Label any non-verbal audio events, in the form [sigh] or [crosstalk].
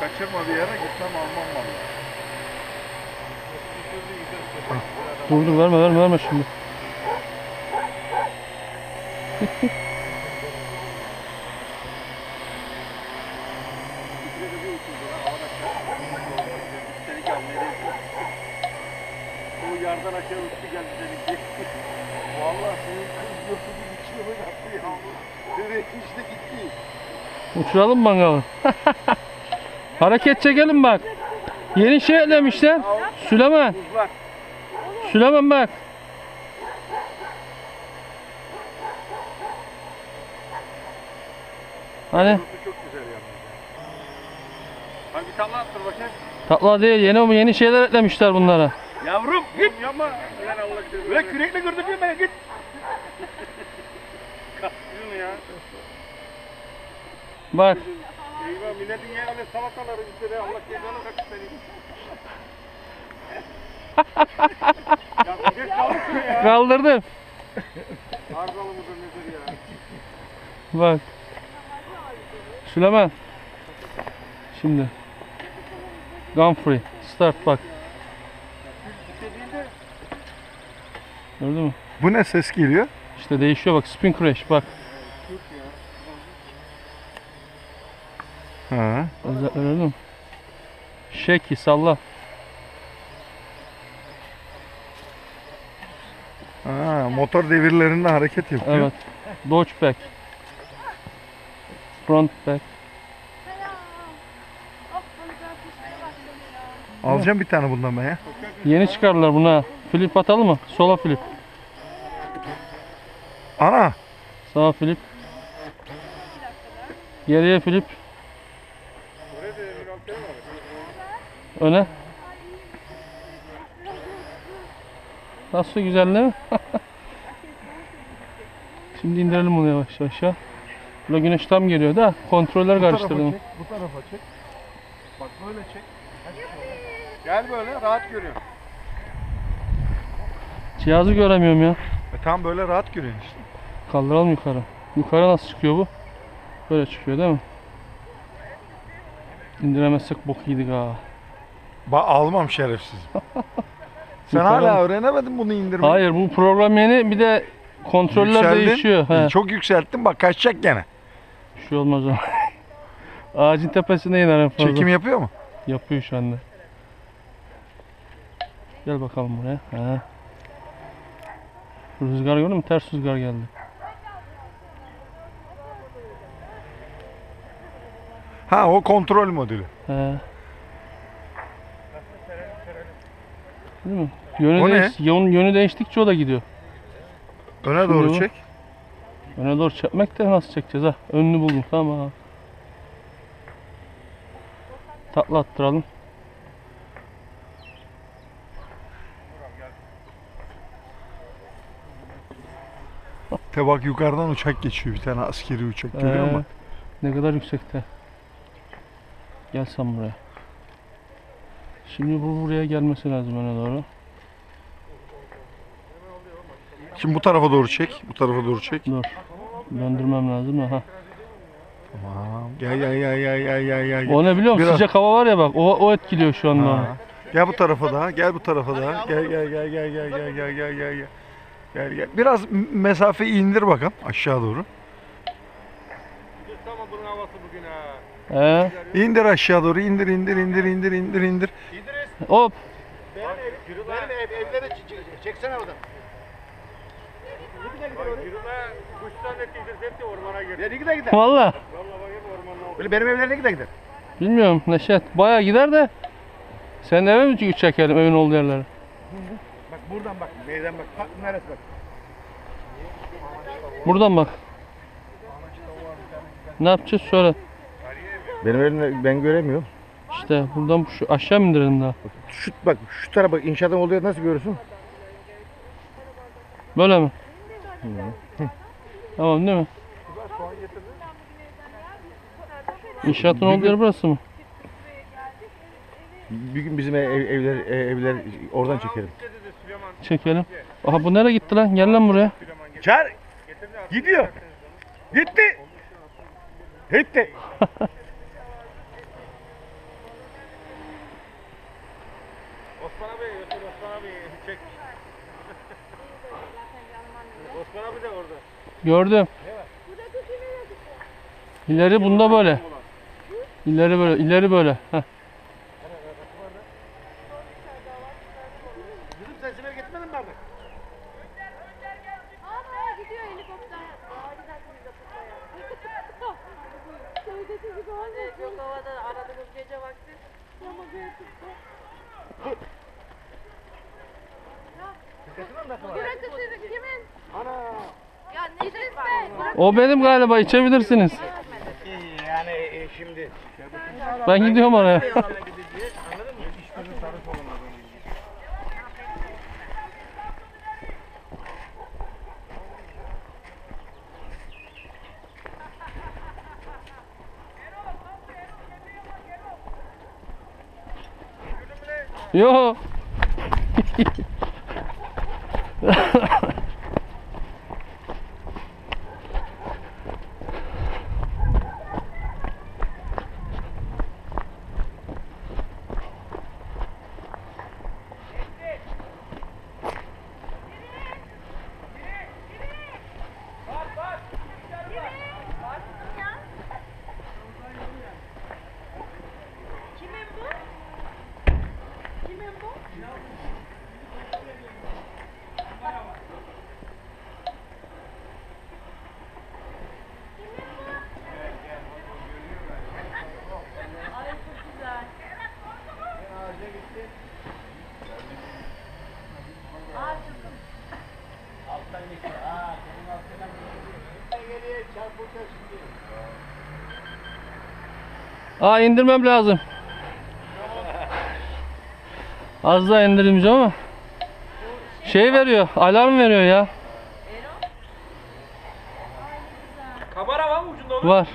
kaçırma bir yere gitmem almam vallahi. Dur dur verme verme verme şimdi. Bu yardan aşağı uçtu geldi seninki. Vallahi senin kız bir içiyor yaptı ya. Nereye işte gitti. Uçuralım mangalı. [laughs] Hareket çekelim bak. Yeni şey eklemişler. Süleyman. Süleyman bak. Hani çok güzel bir tane attır bakayım. tatlı değil yeni yeni şeyler eklemişler bunlara. Yavrum git. Yapma. Ulan kürekle gördün ben git. Kalktın ya. Bak Eyvah milletin ya öyle salataları üzere Allah cezanı kaçır seni. ya bir ya. kaldırdım. Arzalı nedir ya? Bak. Süleyman. Şimdi. Gun free. Start bak. Gördün mü? Bu ne ses geliyor? İşte değişiyor bak. Spin crash bak. Gördün mü? Shaky salla. Ha, motor devirlerinde hareket yapıyor. Evet. Dodge back. Front back. Alacağım bir tane bundan ben ya. Yeni çıkardılar buna. Flip atalım mı? Sola flip. Ana. Sağa flip. Geriye flip. Öne. Nasıl güzel değil mi? [laughs] Şimdi indirelim bunu yavaş aşağı. Burada güneş tam geliyor da kontroller karıştırdım. çek, bu tarafa çek. Bak böyle çek. gel böyle rahat görüyorum. Cihazı göremiyorum ya. E, tam böyle rahat görüyorsun işte. Kaldıralım yukarı. Yukarı nasıl çıkıyor bu? Böyle çıkıyor değil mi? İndiremezsek bok yedik ha. Ba almam şerefsiz. [laughs] Sen hala öğrenemedin bunu indirmeyi. Hayır bu program yeni bir de kontroller Yükseldin. değişiyor. He. Çok yükselttin bak kaçacak gene. Bir şey olmaz o. [laughs] Ağacın tepesine iner en fazla. Çekim yapıyor mu? Yapıyor şu anda. Gel bakalım buraya. He. Rüzgar gördün mü? Ters rüzgar geldi. Ha o kontrol modülü. He. Değil mi? Yönü, O ne? değiş, yön- yönü değiştikçe o da gidiyor. Öne Şimdi doğru bu. çek. Öne doğru çekmek de nasıl çekeceğiz ha? Önünü buldum tamam. Tatlı attıralım. Te bak yukarıdan uçak geçiyor bir tane askeri uçak görüyor Ee, musun? Ne kadar yüksekte. Gel sen buraya. Şimdi bu buraya gelmesi lazım öne doğru. Şimdi bu tarafa doğru çek. Bu tarafa doğru çek. Dur. Döndürmem lazım da. Ha. Tamam. Gel gel gel gel gel gel gel. O ne biliyor musun? Biraz- Sıcak hava var ya bak. O, o etkiliyor şu anda. Ha. Gel bu tarafa daha. Gel bu tarafa daha. Gel gel gel gel gel gel gel gel gel gel. Gel gel. Biraz m- mesafeyi indir bakalım aşağı doğru. İndir aşağı doğru. indir indir indir indir indir indir. İdris Hop. benim, ev, benim ev, ç- çeksene oradan. Yürüme kuşlar da İdris hep de ormana girdi. Nereye gider gider? Valla. Vallahi bak hep ormanın Böyle benim evlerine gider gider. Bilmiyorum Neşet. Baya gider de. Sen eve mi çekelim evin olduğu yerlere? Bak buradan bak, meydan bak. Bak neresi bak. Buradan bak. Ne yapacağız söyle. Benim elimde ben göremiyorum. İşte buradan şu aşağı mı indirelim daha? Şu bak şu tarafa bak inşaatın olduğu yer nasıl görürsün? Böyle mi? Tamam değil mi? İnşaatın olduğu yer burası mı? Bir gün bizim ev, evler e, evler oradan çekelim. Çekelim. Aha bu nereye gitti lan? Gel lan buraya. Çağır. Gidiyor. Gitti. Gitti. [laughs] Gördüm. İleri bunda böyle. İleri böyle, ileri böyle. Heh. Bırakın kimin? Ana. Ya ne İdris Bey. Bırak. O benim galiba içebilirsiniz. Yani e, şimdi. Ben gidiyorum oraya. Yo. [laughs] Kimin bu? Kimin bu? Ay çok güzel. Aa indirmem lazım. Az daha indirmeyeceğim ama. Şey veriyor, alarm veriyor ya. Kamera var mı ucunda onun? Var.